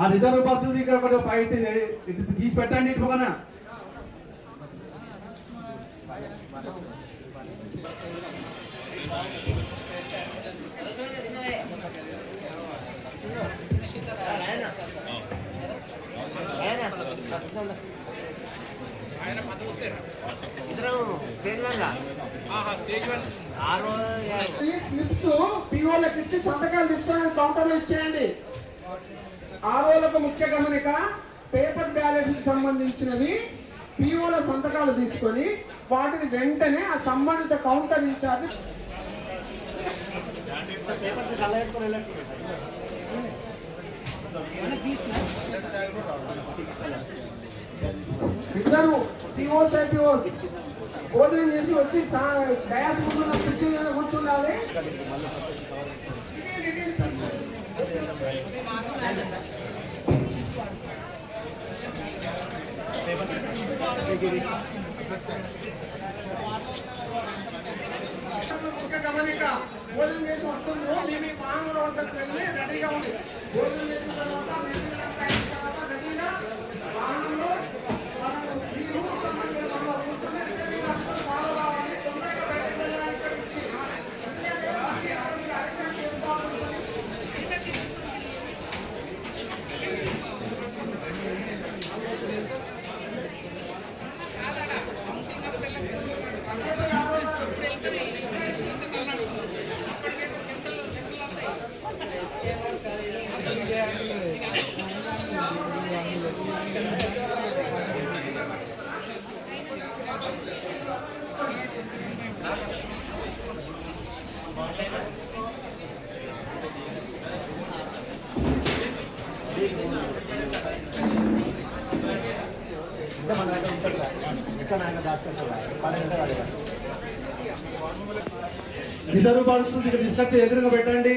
ఆ reserve bus ఇక్కడ ఒకటి బయట తీసి పెట్టండి ఇటు పక్కన. స్లిప్స్ పిఓలకు ఇచ్చి సంతకాలు తీసుకొని కౌంటర్లో ఇచ్చేయండి. ఆరోలకు ముఖ్య గమనిక పేపర్ బ్యాలెట్స్కి సంబంధించినవి పిఓల సంతకాలు తీసుకొని వాటిని వెంటనే ఆ సంబంధిత కౌంటర్ ఇన్ఛార్జ్ ఇద్దరు పిఓస్ ఐపీఓస్ భోజనం చేసి వచ్చి డయాస్ ముందు మీద కూర్చుండాలి. ముఖ్య గమనిక భోజనం చేసి వస్తుందో మీ మీ రెడీగా ఉంది భోజనం చేసిన తర్వాత రిజర్వ్ బస్సు ఇక్కడ తీసుకొచ్చి ఎదురుగా పెట్టండి.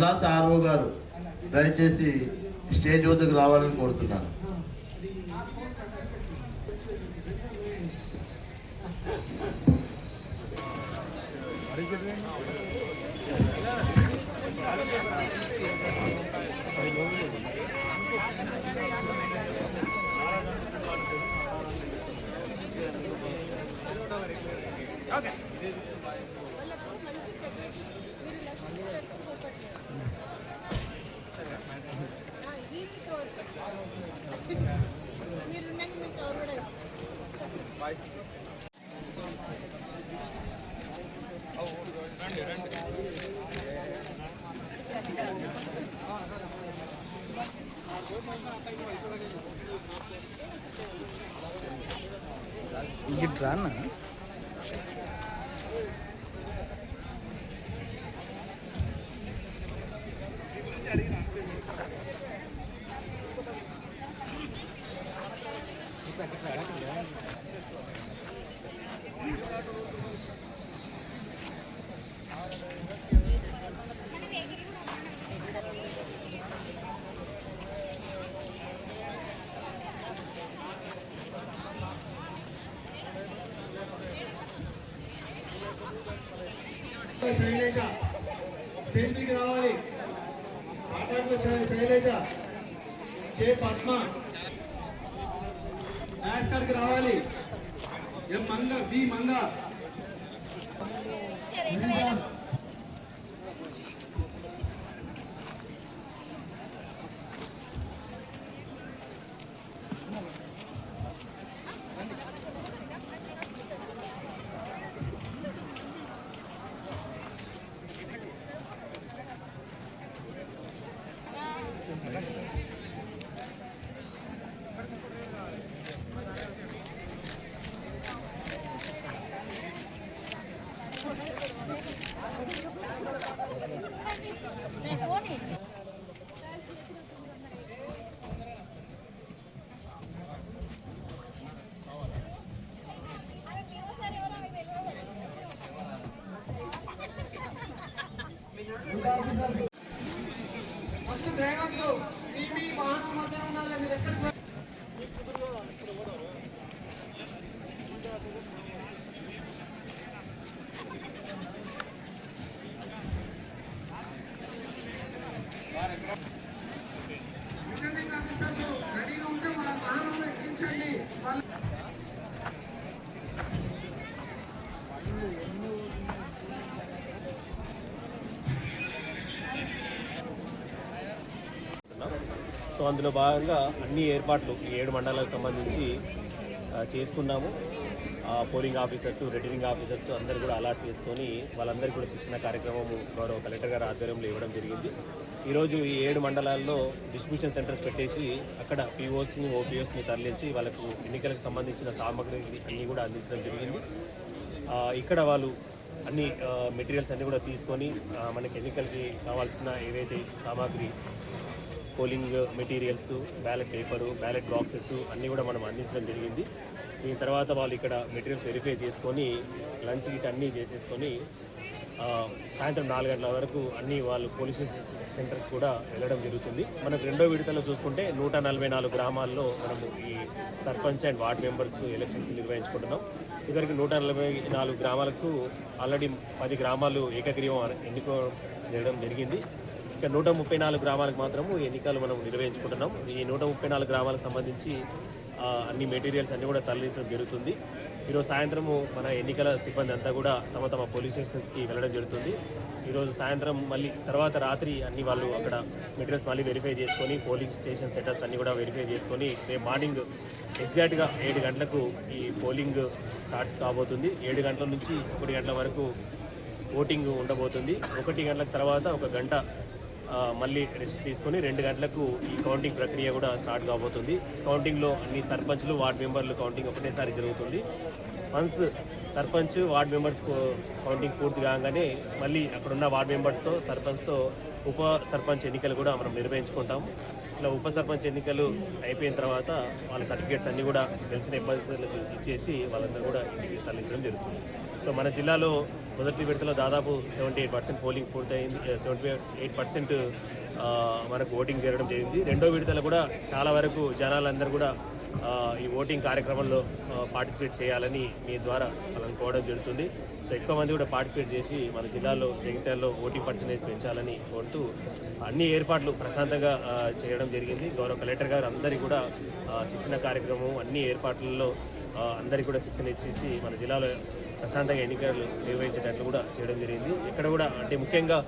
పుల్లాస ఆర్ఓ గారు దయచేసి స్టేజ్ వద్దకు రావాలని కోరుతున్నాను Okay. గిట్రా అన్న శైలేజ స్టేజ్ రావాలి. ఆటకు శైలేజ కే పద్మ డాష్ రావాలి. M Manga B Manga. Gracias. అందులో భాగంగా అన్ని ఏర్పాట్లు ఈ ఏడు మండలాలకు సంబంధించి చేసుకున్నాము. పోలింగ్ ఆఫీసర్స్ రిటర్నింగ్ ఆఫీసర్స్ అందరూ కూడా అలాట్ చేసుకొని వాళ్ళందరికీ కూడా శిక్షణ కార్యక్రమము గౌరవ కలెక్టర్ గారి ఆధ్వర్యంలో ఇవ్వడం జరిగింది. ఈరోజు ఈ ఏడు మండలాల్లో డిస్ట్రిబ్యూషన్ సెంటర్స్ పెట్టేసి అక్కడ పీఓస్ని ఓపీఓస్ని తరలించి వాళ్ళకు ఎన్నికలకు సంబంధించిన సామాగ్రి అన్నీ కూడా అందించడం జరిగింది. ఇక్కడ వాళ్ళు అన్ని మెటీరియల్స్ అన్నీ కూడా తీసుకొని మనకి ఎన్నికలకి కావాల్సిన ఏవైతే సామాగ్రి polling materials ballot paper ballot boxes అన్నీ కూడా మనం అందించడం జరిగింది. దీని తర్వాత వాళ్ళు ఇక్కడ మెటీరియల్స్ వెరిఫై చేసుకొని లంచ్ గిట్ అన్నీ చేసేసుకొని సాయంత్రం నాలుగు గంటల వరకు అన్ని వాళ్ళు పోలీస్ సెంటర్స్ కూడా వెళ్ళడం జరుగుతుంది. మనకు రెండో విడతలో చూసుకుంటే నూట నలభై నాలుగు గ్రామాల్లో మనము ఈ sarpanch and ward members elections నిర్వహించుకుంటున్నాం. ఇద్దరికి నూట నలభై నాలుగు గ్రామాలకు ఆల్రెడీ పది గ్రామాలు ఏకగ్రీవం ఎన్నుకో జరగడం జరిగింది. ఇక నూట ముప్పై నాలుగు గ్రామాలకు మాత్రము ఎన్నికలు మనం నిర్వహించుకుంటున్నాం. ఈ నూట ముప్పై నాలుగు గ్రామాలకు సంబంధించి అన్ని మెటీరియల్స్ అన్నీ కూడా తరలించడం జరుగుతుంది. ఈరోజు సాయంత్రము మన ఎన్నికల సిబ్బంది అంతా కూడా తమ తమ పోలీస్ స్టేషన్స్కి వెళ్ళడం జరుగుతుంది. ఈరోజు సాయంత్రం మళ్ళీ తర్వాత రాత్రి అన్ని వాళ్ళు అక్కడ మెటీరియల్స్ మళ్ళీ వెరిఫై చేసుకొని పోలీస్ స్టేషన్ సెటప్స్ అన్ని కూడా వెరిఫై చేసుకొని రేపు మార్నింగ్ ఎగ్జాక్ట్గా ఏడు గంటలకు ఈ పోలింగ్ స్టార్ట్ కాబోతుంది. ఏడు గంటల నుంచి ఒకటి గంటల వరకు ఓటింగ్ ఉండబోతుంది. ఒకటి గంటల తర్వాత ఒక గంట మళ్ళీ రెస్ట్ తీసుకొని రెండు గంటలకు ఈ కౌంటింగ్ ప్రక్రియ కూడా స్టార్ట్ కాబోతుంది. కౌంటింగ్లో అన్ని సర్పంచ్లు వార్డ్ మెంబర్లు కౌంటింగ్ ఒకటేసారి జరుగుతుంది. Once sarpanch ward members counting పూర్తి కాగానే మళ్ళీ అక్కడున్న వార్డ్ మెంబర్స్తో సర్పంచ్తో ఉప సర్పంచ్ ఎన్నికలు కూడా మనం నిర్వహించుకుంటాం. ఇట్లా ఉప సర్పంచ్ ఎన్నికలు అయిపోయిన తర్వాత వాళ్ళ సర్టిఫికేట్స్ అన్నీ కూడా తెలిసిన ఇబ్బందులకు ఇచ్చేసి వాళ్ళందరూ కూడా ఇంటికి తరలించడం జరుగుతుంది. సో మన జిల్లాలో మొదటి విడతలో దాదాపు సెవెంటీ ఎయిట్ పర్సెంట్ పోలింగ్ పూర్తయింది సెవెంటీ ఎయిట్ పర్సెంట్ మనకు ఓటింగ్ జరగడం జరిగింది. రెండో విడతలో కూడా చాలా వరకు జనాలందరూ కూడా ఈ ఓటింగ్ కార్యక్రమంలో పార్టిసిపేట్ చేయాలని మీ ద్వారా మనం కోవడం జరుగుతుంది. సో ఎక్కువ మంది కూడా పార్టిసిపేట్ చేసి మన జిల్లాలో జగిత్యాలలో ఓటింగ్ పర్సంటేజ్ పెంచాలని కోరుతూ అన్ని ఏర్పాట్లు ప్రశాంతంగా చేయడం జరిగింది. గౌరవ కలెక్టర్ గారు అందరికీ కూడా శిక్షణ కార్యక్రమం అన్ని ఏర్పాట్లలో అందరికీ కూడా శిక్షణ ఇచ్చేసి మన జిల్లాలో ప్రశాంతంగా ఎన్నికలు నిర్వహించేటట్లు కూడా చేయడం జరిగింది. ఇక్కడ కూడా అంటే ముఖ్యంగా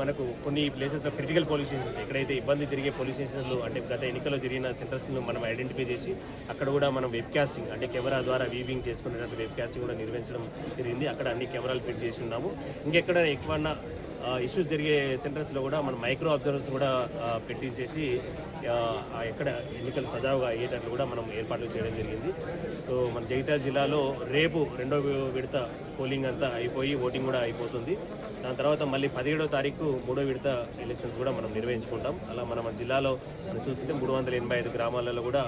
మనకు కొన్ని ప్లేసెస్లో క్రిటికల్ పోలీస్ స్టేషన్స్ ఎక్కడైతే ఇబ్బంది తిరిగే పోలీస్ స్టేషన్లు అంటే గత ఎన్నికల్లో జరిగిన సెంటర్స్ను మనం ఐడెంటిఫై చేసి అక్కడ కూడా మనం వెబ్ కాస్టింగ్ అంటే కెమెరా ద్వారా వీవింగ్ చేసుకునేటట్టు వెబ్ కాస్టింగ్ కూడా నిర్వహించడం జరిగింది. అక్కడ అన్ని కెమెరాలు ఫిట్ చేసి ఉన్నాము. ఇంకెక్కడ ఎక్కువ ఇష్యూస్ జరిగే సెంటర్స్లో కూడా మనం మైక్రో అబ్జర్వర్స్ కూడా పెట్టించేసి ఎక్కడ ఎన్నికలు సజావుగా అయ్యేటట్లు కూడా మనం ఏర్పాట్లు చేయడం జరిగింది. సో మన జగిత్యాల జిల్లాలో రేపు రెండో విడత పోలింగ్ అంతా అయిపోయి ఓటింగ్ కూడా అయిపోతుంది. దాని తర్వాత మళ్ళీ పదిహేడో తారీఖు మూడో విడత ఎలక్షన్స్ కూడా మనం నిర్వహించుకుంటాం. అలా మన మన జిల్లాలో మనం చూసుకుంటే మూడు వందల ఎనభై ఐదు గ్రామాలలో కూడా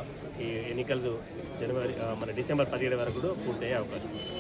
ఈ ఎన్నికలు జనవరి మన డిసెంబర్ పదిహేడు వరకు కూడా పూర్తయ్యే అవకాశం ఉంది.